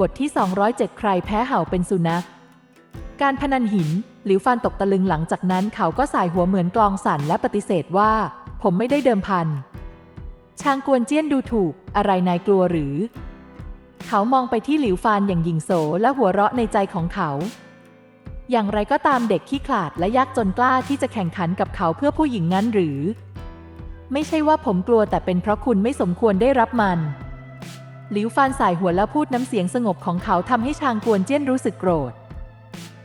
บทที่ 207 ใครแพ้เห่าเป็นสุนัข การพนันหิน หลิวฟานตกตะลึงหลังจากนั้นเขาก็สายหัวเหมือนกลองสั่นและปฏิเสธว่า ผมไม่ได้เดิมพันชางกวนเจี้ยนดูถูก อะไรนายกลัวหรือ เขามองไปที่หลิวฟานอย่างหยิงโสและหัวเราะในใจของเขา อย่างไรก็ตามเด็กขี้ขลาดและยากจนกล้าที่จะแข่งขันกับเขาเพื่อผู้หญิงงั้นหรือ ไม่ใช่ว่าผมกลัวแต่เป็นเพราะคุณไม่สมควรได้รับมัน หลิวฟานสายหัวแล้วพูดน้ำเสียงสงบของเขาทำให้ชางกวนเจี้ยนรู้สึกโกรธ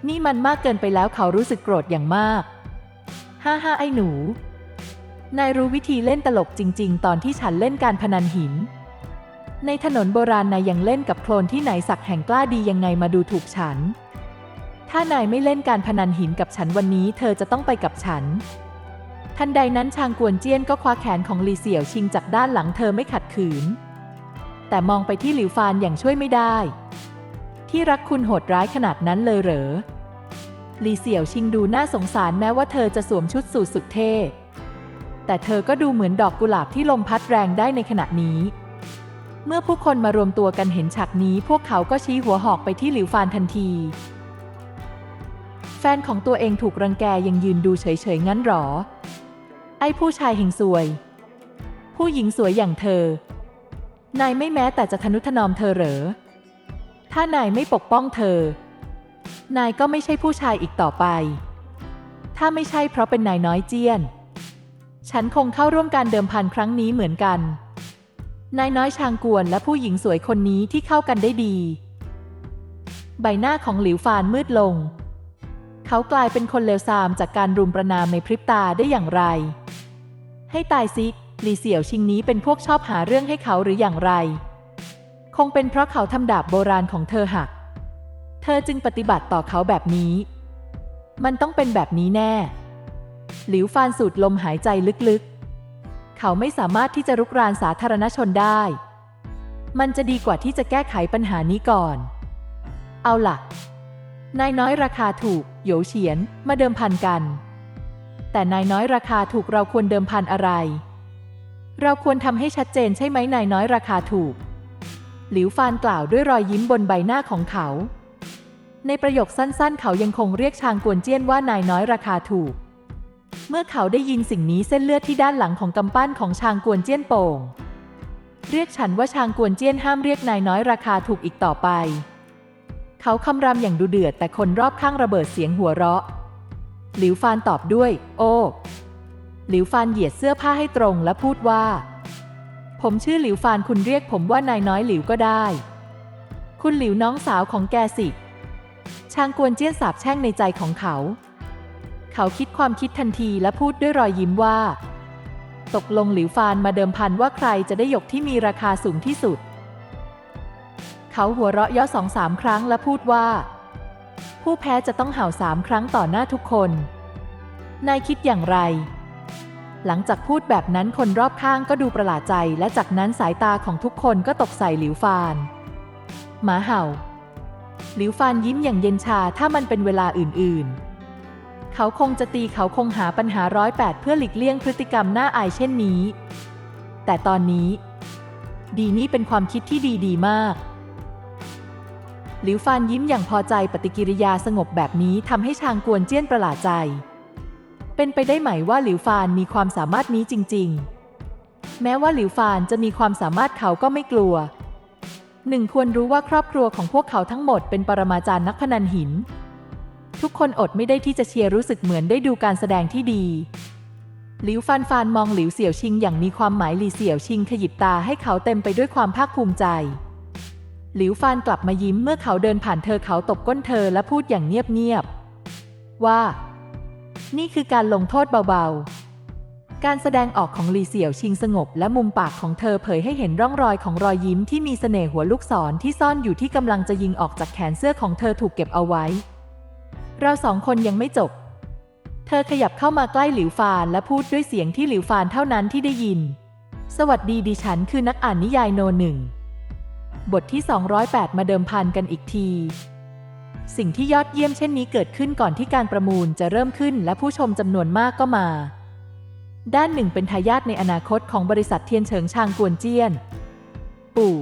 นี่มันมากเกินไปแล้วเขารู้สึกโกรธอย่างมาก ฮ่าฮ่าไอ้หนู นายรู้วิธีเล่นตลกจริง ๆ ตอนที่ฉันเล่นการพนันหิน ในถนนโบราณนายยังเล่นกับโคลนที่ไหนสักแห่งกล้าดียังไงมาดูถูกฉัน ถ้านายไม่เล่นการพนันหินกับฉันวันนี้ เธอจะต้องไปกับฉัน ทันใดนั้นชางกวนเจี้ยนก็คว้าแขนของลีเสี่ยวชิงจากด้านหลังเธอไม่ขัดขืน แต่มองไปที่หลิวฟานอย่างช่วยไม่ได้ ที่รักคุณโหดร้ายขนาดนั้นเลยเหรอลีเสี่ยวชิงดูน่าสงสารแม้ว่าเธอจะสวมชุดสูทสุดเท่ แต่เธอก็ดูเหมือนดอกกุหลาบที่ลมพัดแรงได้ในขณะนี้ เมื่อผู้คนมารวมตัวกันเห็นฉากนี้ พวกเขาก็ชี้หัวหอกไปที่หลิวฟานทันที แฟนของตัวเองถูกรังแกยังยืนดูเฉยๆงั้นหรอ ไอ้ผู้ชายเฮงซวย ผู้หญิงสวยอย่างเธอ นายไม่แม้แต่จะทนุถนอมเธอเหรอ ถ้านายไม่ปกป้องเธอ นายก็ไม่ใช่ผู้ชายอีกต่อไป ถ้าไม่ใช่เพราะเป็นนายน้อยเจี้ยน ฉันคงเข้าร่วมการเดิมพันครั้งนี้เหมือนกัน นายน้อยชางกวนและผู้หญิงสวยคนนี้ที่เข้ากันได้ดี ใบหน้าของหลิวฟานมืดลง เขากลายเป็นคนเลวทรามจากการรุมประนามในพริบตาได้อย่างไร ให้ตายซิ ลีเสี่ยวชิงนี้เป็นพวกชอบหาเรื่องให้เขาหรืออย่างไร คงเป็นเพราะเขาทำดาบโบราณของเธอหัก เธอจึงปฏิบัติต่อเขาแบบนี้ มันต้องเป็นแบบนี้แน่ หลิวฟานสูดลมหายใจลึกๆ เขาไม่สามารถที่จะรุกรานสาธารณชนได้ มันจะดีกว่าที่จะแก้ไขปัญหานี้ก่อน เอาล่ะ นายน้อยราคาถูกโยเฉียนมาเดิมพันกัน แต่นายน้อยราคาถูกเราควรเดิมพันอะไร เราควรทำให้ชัดเจนใช่ไหมนายน้อยราคาถูก หลิวฟานกล่าวด้วยรอยยิ้มบนใบหน้าของเขา ในประโยคสั้นๆ เขายังคงเรียกชางกวนเจี้ยนว่านายน้อยราคาถูก เมื่อเขาได้ยินสิ่งนี้เส้นเลือดที่ด้านหลังของกำปั้นของชางกวนเจี้ยนโป่ง เรียกฉันว่าชางกวนเจี้ยนห้ามเรียกนายน้อยราคาถูกอีกต่อไป เขาคำรามอย่างดูเดือดแต่คนรอบข้างระเบิดเสียงหัวเราะ หลิวฟานตอบด้วย โอ้ หลิวฟานเหยียดเสื้อผ้าให้ตรงและพูดว่า ผมชื่อหลิวฟานคุณเรียกผมว่านายน้อยหลิวก็ได้ คุณหลิวน้องสาวของแกสิ ชางกวนเจี้ยนสาบแช่งในใจของเขา เขาคิดความคิดทันทีและพูดด้วยรอยยิ้มว่า ตกลงหลิวฟานมาเดิมพันว่าใครจะได้หยกที่มีราคาสูงที่สุด เขาหัวเราะย่อสองสามครั้งและพูดว่า ผู้แพ้จะต้องเห่าสามครั้งต่อหน้าทุกคน นายคิดอย่างไร หลังจากพูดแบบนั้นคนรอบข้างก็ดูประหลาดใจ และจากนั้นสายตาของทุกคนก็ตกใส่หลิวฟาน หมาเห่า หลิวฟานยิ้มอย่างเย็นชาถ้ามันเป็นเวลาอื่นๆ เขาคงจะตีเขาคงหาปัญหาร้อยแปดเพื่อหลีกเลี่ยงพฤติกรรมน่าอายเช่นนี้ แต่ตอนนี้ ดีนี่เป็นความคิดที่ดีดีมากหลิวฟานยิ้มอย่างพอใจปฏิกิริยาสงบแบบนี้ทำให้ชางกวนเจี้ยนประหลาดใจ เป็นไปได้ไหมว่าหลิวฟานมีความสามารถนี้จริง ๆ แม้ว่าหลิวฟานจะมีความสามารถเขาก็ไม่กลัวหนึ่งควรรู้ว่าครอบครัวของพวกเขาทั้งหมดเป็นปรมาจารย์นักพนันหิน ทุกคนอดไม่ได้ที่จะเชียร์รู้สึกเหมือนได้ดูการแสดงที่ดี หลิวฟานฟานมองหลิวเสี่ยวชิงอย่างมีความหมายหลีเสี่ยวชิงขยิบตาให้เขาเต็มไปด้วยความภาคภูมิใจ หลิวฟานกลับมายิ้มเมื่อเขาเดินผ่านเธอเขาตบก้นเธอและพูดอย่างเงียบๆว่า นี่คือการลงโทษเบาๆ การแสดงออกของลีเสี่ยวชิงสงบและมุมปากของเธอเผยให้เห็นร่องรอยของรอยยิ้มที่มีเสน่ห์หัวลูกศรที่ซ่อนอยู่ที่กำลังจะยิงออกจากแขนเสื้อของเธอถูกเก็บเอาไว้ เราสองคนยังไม่จบ เธอขยับเข้ามาใกล้หลิวฟานและพูดด้วยเสียงที่หลิวฟานเท่านั้นที่ได้ยิน สวัสดีดิฉันคือนักอ่านนิยายโนหนึ่งบทที่ 208 มาเดิมพันกันอีกที สิ่งที่ยอดเยี่ยมเช่นนี้เกิดขึ้นก่อนที่การประมูลจะเริ่มขึ้นและผู้ชมจำนวนมากก็มา ด้านหนึ่งเป็นทายาทในอนาคตของบริษัทเทียนเฉิงชางกวนเจี้ยน ปู่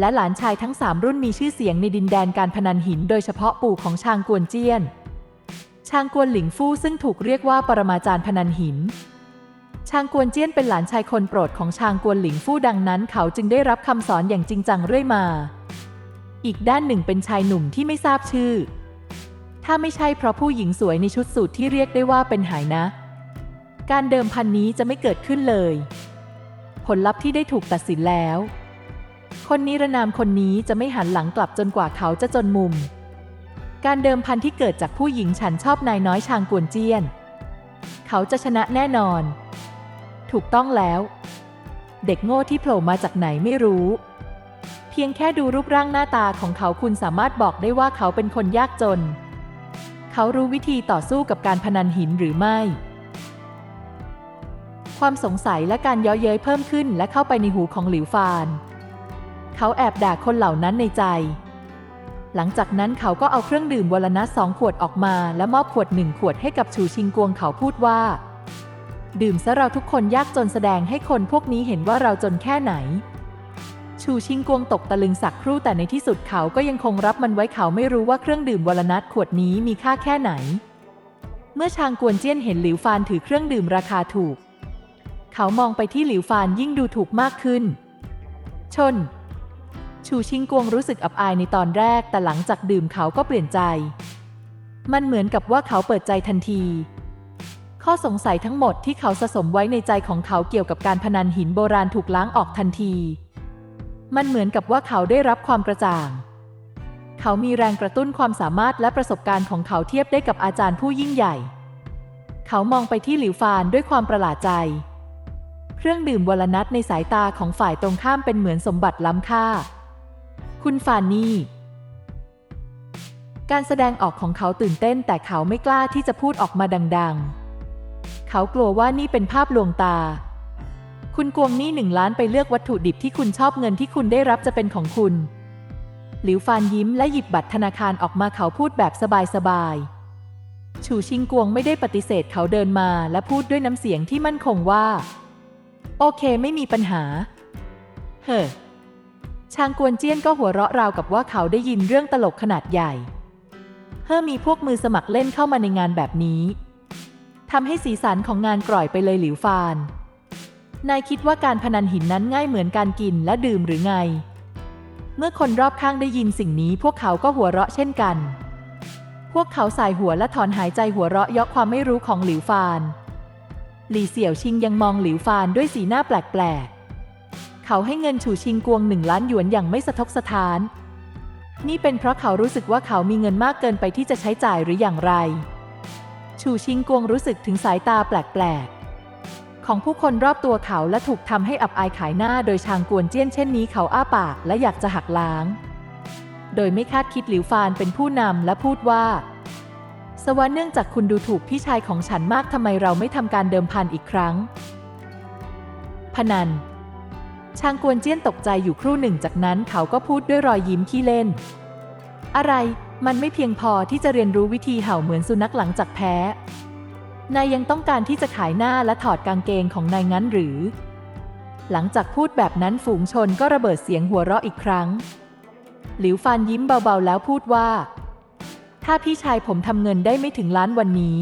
และหลานชายทั้งสามรุ่นมีชื่อเสียงในดินแดนการพนันหิน โดยเฉพาะปู่ของชางกวนเจี้ยน ชางกวนหลิงฟู่ซึ่งถูกเรียกว่าปรมาจารย์พนันหินชางกวนเจี้ยนเป็นหลานชายคนโปรดของชางกวนหลิงฟู่ดังนั้น เขาจึงได้รับคำสอนอย่างจริงจังเรื่อยมา อีกด้านหนึ่งเป็นชายหนุ่มที่ไม่ทราบชื่อ ถ้าไม่ใช่เพราะผู้หญิงสวยในชุดสูทที่เรียกได้ว่าเป็นหายนะ การเดิมพันนี้จะไม่เกิดขึ้นเลย ผลลัพธ์ที่ได้ถูกตัดสินแล้ว คนนิรนามคนนี้จะไม่หันหลังกลับจนกว่าเขาจะจนมุม การเดิมพันที่เกิดจากผู้หญิงฉันชอบนายน้อยชางกวนเจี้ยน เขาจะชนะแน่นอน ถูกต้องแล้ว เด็กโง่ที่โผล่มาจากไหนไม่รู้ เพียงแค่ดูรูปร่างหน้าตาของเขาคุณสามารถบอกได้ว่าเขาเป็นคนยากจน เขารู้วิธีต่อสู้กับการพนันหินหรือไม่ ความสงสัยและการย้อเย้ยเพิ่มขึ้นและเข้าไปในหูของหลิวฟาน เขาแอบด่าคนเหล่านั้นในใจ หลังจากนั้นเขาก็เอาเครื่องดื่มวลนัสสองขวดออกมา และมอบขวดหนึ่งขวดให้กับชูชิงกวงเขาพูดว่า ดื่มซะเราทุกคนยากจนแสดงให้คนพวกนี้เห็นว่าเราจนแค่ไหน ชูชิงกวงตกตะลึงสักครู่แต่ในที่สุดเขาก็ยังคงรับมันไว้เขาไม่รู้ว่าเครื่องดื่มวลนัสขวดนี้มีค่าแค่ไหน เมื่อชางกวนเจี้ยนเห็นหลิวฟานถือเครื่องดื่มราคาถูก เขามองไปที่หลิวฟานยิ่งดูถูกมากขึ้น ชน ชูชิงกวงรู้สึกอับอายในตอนแรกแต่หลังจากดื่มเขาก็เปลี่ยนใจ มันเหมือนกับว่าเขาเปิดใจทันทีข้อสงสัยทั้งหมดที่เขาสะสมไว้ในใจของเขาเกี่ยวกับการพนันหินโบราณถูกล้างออกทันที มันเหมือนกับว่าเขาได้รับความกระจ่าง เขามีแรงกระตุ้นความสามารถและประสบการณ์ของเขาเทียบได้กับอาจารย์ผู้ยิ่งใหญ่ เขามองไปที่หลิวฟานด้วยความประหลาดใจ เครื่องดื่มวลนัทในสายตาของฝ่ายตรงข้ามเป็นเหมือนสมบัติล้ำค่า คุณฟานนี่ การแสดงออกของเขาตื่นเต้นแต่เขาไม่กล้าที่จะพูดออกมาดัง ๆ เขากลัวว่านี่เป็นภาพลวงตา คุณกวงนี่หนึ่งล้านไปเลือกวัตถุดิบที่คุณชอบเงินที่คุณได้รับจะเป็นของคุณ หลิวฟานยิ้มและหยิบบัตรธนาคารออกมาเขาพูดแบบสบายๆ ชูชิงกวงไม่ได้ปฏิเสธเขาเดินมาและพูดด้วยน้ำเสียงที่มั่นคงว่า โอเคไม่มีปัญหา เฮ้อชางกวนเจี้ยนก็หัวเราะราวกับว่าเขาได้ยินเรื่องตลกขนาดใหญ่ เฮ้อมีพวกมือสมัครเล่นเข้ามาในงานแบบนี้ทำให้สีสันของงานกร่อยไปเลยหลิวฟาน นายคิดว่าการพนันหินนั้นง่ายเหมือนการกินและดื่มหรือไง เมื่อคนรอบข้างได้ยินสิ่งนี้พวกเขาก็หัวเราะเช่นกัน พวกเขาสายหัวและถอนหายใจหัวเราะยกความไม่รู้ของหลิวฟาน หลี่เสี่ยวชิงยังมองหลิวฟานด้วยสีหน้าแปลกๆ เขาให้เงินฉูชิงกวงหนึ่งล้านหยวนอย่างไม่สะทกสะท้าน นี่เป็นเพราะเขารู้สึกว่าเขามีเงินมากเกินไปที่จะใช้จ่ายหรืออย่างไร ฉูชิงกวงรู้สึกถึงสายตาแปลกๆ ของผู้คนรอบตัวเขาและถูกทำให้อับอายขายหน้าโดยชางกวนเจี้ยนเช่นนี้เขาอ้าปากและอยากจะหักล้าง โดยไม่คาดคิดหลิวฟานเป็นผู้นำและพูดว่า สวรรค์เนื่องจากคุณดูถูกพี่ชายของฉันมากทำไมเราไม่ทำการเดิมพันอีกครั้ง พนันชางกวนเจี้ยนตกใจอยู่ครู่หนึ่งจากนั้นเขาก็พูดด้วยรอยยิ้มขี้เล่น อะไร มันไม่เพียงพอที่จะเรียนรู้วิธีเห่าเหมือนสุนัขหลังจากแพ้ นายยังต้องการที่จะขายหน้าและถอดกางเกงของนายงั้นหรือ หลังจากพูดแบบนั้นฝูงชนก็ระเบิดเสียงหัวเราะอีกครั้ง หลิวฟานยิ้มเบาๆแล้วพูดว่า ถ้าพี่ชายผมทำเงินได้ไม่ถึงล้านวันนี้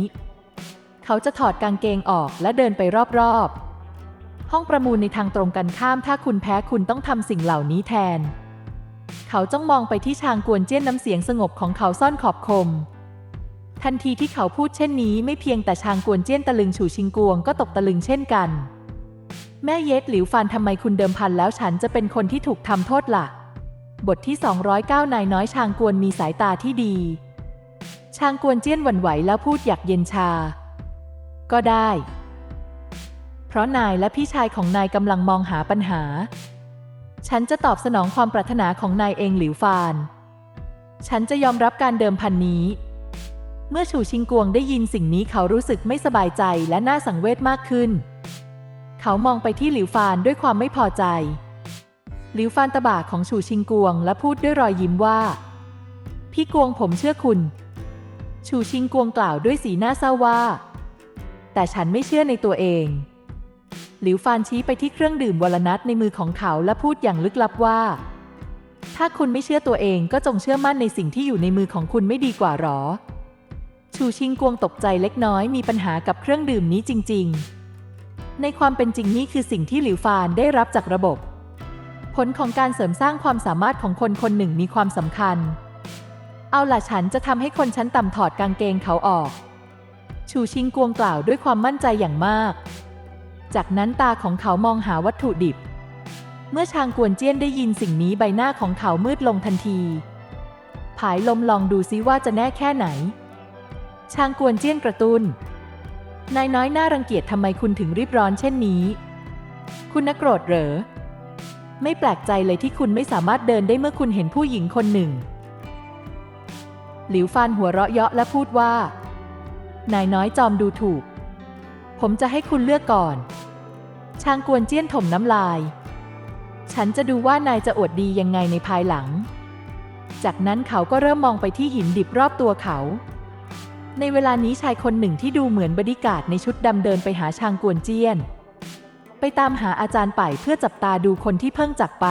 เขาจะถอดกางเกงออกและเดินไปรอบๆ ห้องประมูลในทางตรงกันข้ามถ้าคุณแพ้คุณต้องทำสิ่งเหล่านี้แทน เขาจ้องมองไปที่ชางกวนเจี้ยนน้ำเสียงสงบของเขาซ่อนขอบคม ทันทีที่เขาพูดเช่นนี้ไม่เพียงแต่ชางกวนเจี้ยนตะลึงฉูชิงกวงก็ตกตะลึงเช่นกัน แม่เย็ดหลิวฟานทำไมคุณเดิมพันแล้วฉันจะเป็นคนที่ถูกทำโทษละ่ะ บทที่ 209 นายน้อยชางกวนมีสายตาที่ดี ชางกวนเจี้ยนหวั่นไหวแล้วพูดอยากเย็นชา ก็ได้ เพราะนายและพี่ชายของนายกำลังมองหาปัญหา ฉันจะตอบสนองความปรารถนาของนายเองหลิวฟาน ฉันจะยอมรับการเดิมพันนี้ เมื่อฉูชิงกวงได้ยินสิ่งนี้เขารู้สึกไม่สบายใจและน่าสังเวชมากขึ้น เขามองไปที่หลิวฟานด้วยความไม่พอใจ หลิวฟานตะบากของฉูชิงกวงและพูดด้วยรอยยิ้มว่า พี่กวงผมเชื่อคุณฉูชิงกวงกล่าวด้วยสีหน้าเศร้าว่า แต่ฉันไม่เชื่อในตัวเอง หลิวฟานชี้ไปที่เครื่องดื่มวลนัทในมือของเขาและพูดอย่างลึกลับว่า ถ้าคุณไม่เชื่อตัวเองก็จงเชื่อมั่นในสิ่งที่อยู่ในมือของคุณไม่ดีกว่าหรอ ชูชิงกวงตกใจเล็กน้อยมีปัญหากับเครื่องดื่มนี้จริง ๆ ในความเป็นจริงนี่คือสิ่งที่หลิวฟานได้รับจากระบบ ผลของการเสริมสร้างความสามารถของคนคนหนึ่งมีความสำคัญ เอาล่ะฉันจะทำให้คนชั้นต่ำถอดกางเกงเขาออก ชูชิงกวงกล่าวด้วยความมั่นใจอย่างมาก จากนั้นตาของเขามองหาวัตถุดิบ เมื่อชางกวนเจี้ยนได้ยินสิ่งนี้ใบหน้าของเขามืดลงทันที ผายลมลองดูซิว่าจะแน่แค่ไหน ช่างกวนเจี้ยนกระตุน้นนายน้อยน่ารังเกียจทำไมคุณถึงรีบร้อนเช่นนี้ คุณนักโกรธเหรอ ไม่แปลกใจเลยที่คุณไม่สามารถเดินได้เมื่อคุณเห็นผู้หญิงคนหนึ่ง หลิวฟานหัวเราะเยาะและพูดว่า นายน้อยจอมดูถูก ผมจะให้คุณเลือกก่อน ช่างกวนเจี้ยนถมน้ำลาย ฉันจะดูว่านายจะอวดดียังไงในภายหลัง จากนั้นเขาก็เริ่มมองไปที่หินดิบรอบตัวเขา ในเวลานี้ชายคนหนึ่งที่ดูเหมือนบดิการดในชุดดำเดินไปหาชางกวนเจี้ยน ไปตามหาอาจารย์ป่ายเพื่อจับตาดูคนที่เพิ่งจากไป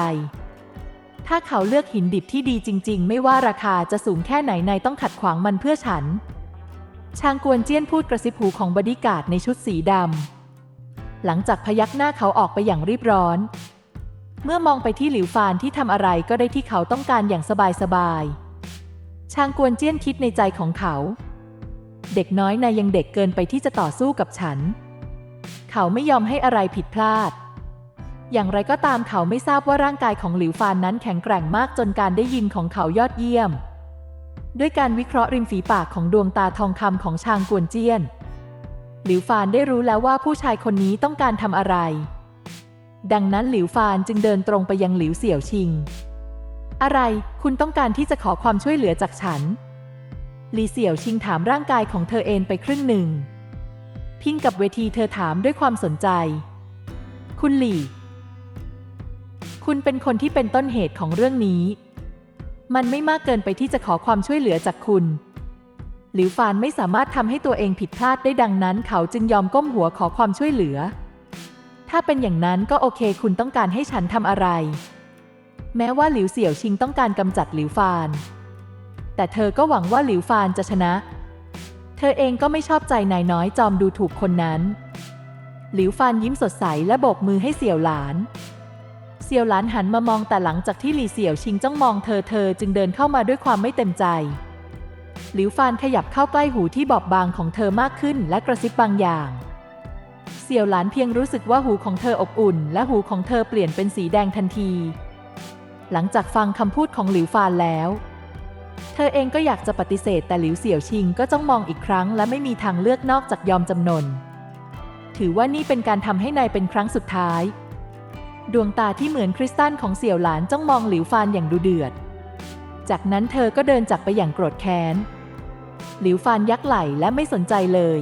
ถ้าเขาเลือกหินดิบที่ดีจริง ๆ ไม่ว่าราคาจะสูงแค่ไหนนายต้องขัดขวางมันเพื่อฉัน ชางกวนเจี้ยนพูดกระซิบหูของบดิการดในชุดสีดำหลังจากพยักหน้าเขาออกไปอย่างรีบร้อน เมื่อมองไปที่หลิวฟานที่ทำอะไรก็ได้ที่เขาต้องการอย่างสบายๆชางกวนเจี้ยนคิดในใจของเขา เด็กน้อยนายยังเด็กเกินไปที่จะต่อสู้กับฉัน เขาไม่ยอมให้อะไรผิดพลาด อย่างไรก็ตามเขาไม่ทราบว่าร่างกายของหลิวฟานนั้นแข็งแกร่งมากจนการได้ยินของเขายอดเยี่ยม ด้วยการวิเคราะห์ริมฝีปากของดวงตาทองคำของชางกวนเจี้ยน หลิวฟานได้รู้แล้วว่าผู้ชายคนนี้ต้องการทำอะไร ดังนั้นหลิวฟานจึงเดินตรงไปยังหลิวเสี่ยวชิง อะไร คุณต้องการที่จะขอความช่วยเหลือจากฉัน ลีเสี่ยวชิงถามร่างกายของเธอเองไปครึ่งหนึ่ง พิงกับเวทีเธอถามด้วยความสนใจ คุณหลี่ คุณเป็นคนที่เป็นต้นเหตุของเรื่องนี้ มันไม่มากเกินไปที่จะขอความช่วยเหลือจากคุณ หลิวฟานไม่สามารถทำให้ตัวเองผิดพลาดได้ดังนั้น เขาจึงยอมก้มหัวขอความช่วยเหลือ ถ้าเป็นอย่างนั้นก็โอเค คุณต้องการให้ฉันทำอะไร แม้ว่าหลิวเสี่ยวชิงต้องการกำจัดหลิวฟาน แต่เธอก็หวังว่าหลิวฟานจะชนะ เธอเองก็ไม่ชอบใจนายน้อยจอมดูถูกคนนั้น หลิวฟานยิ้มสดใสและโบกมือให้เสี่ยวหลาน เสี่ยวหลานหันมามองแต่หลังจากที่หลี่เสี่ยวชิงจ้องมองเธอเธอจึงเดินเข้ามาด้วยความไม่เต็มใจ หลิวฟานขยับเข้าใกล้หูที่บอบบางของเธอมากขึ้นและกระซิบบางอย่างเสี่ยวหลานเพียงรู้สึกว่าหูของเธออบอุ่น และหูของเธอเปลี่ยนเป็นสีแดงทันที หลังจากฟังคำพูดของหลิวฟานแล้ว เธอเองก็อยากจะปฏิเสธแต่หลิวเสี่ยวชิงก็จ้องมองอีกครั้งและไม่มีทางเลือกนอกจากยอมจำนน ถือว่านี่เป็นการทำให้นายเป็นครั้งสุดท้าย ดวงตาที่เหมือนคริสตัลของเสี่ยวหลานจ้องมองหลิวฟานอย่างดูเดือด จากนั้นเธอก็เดินจากไปอย่างโกรธแค้น หลิวฟานยักไหล่และไม่สนใจเลย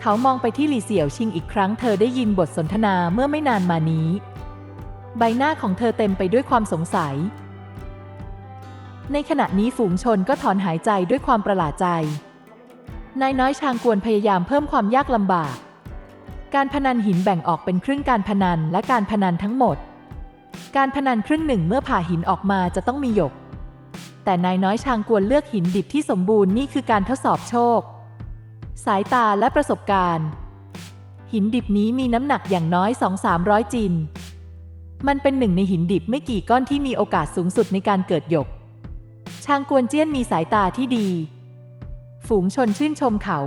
เขามองไปที่หลี่เสี่ยวชิงอีกครั้งเธอได้ยินบทสนทนาเมื่อไม่นานมานี้ ใบหน้าของเธอเต็มไปด้วยความสงสัย ในขณะนี้ฝูงชนก็ถอนหายใจด้วยความประหลาดใจ นายน้อยชางกวนพยายามเพิ่มความยากลำบาก การพนันหินแบ่งออกเป็นครึ่งการพนันและการพนันทั้งหมด การพนันครึ่งหนึ่งเมื่อผ่าหินออกมาจะต้องมีหยก แต่นายน้อยชางกวนเลือกหินดิบที่สมบูรณ์นี่คือการทดสอบโชค สายตาและประสบการณ์ หินดิบนี้มีน้ำหนักอย่างน้อย 2-300จิน มันเป็นหนึ่งในหินดิบไม่กี่ก้อนที่มีโอกาสสูงสุดในการเกิดหยก ชางกวนเจี้ยนมีสายตาที่ดี ฝูงชนชื่นชมเขา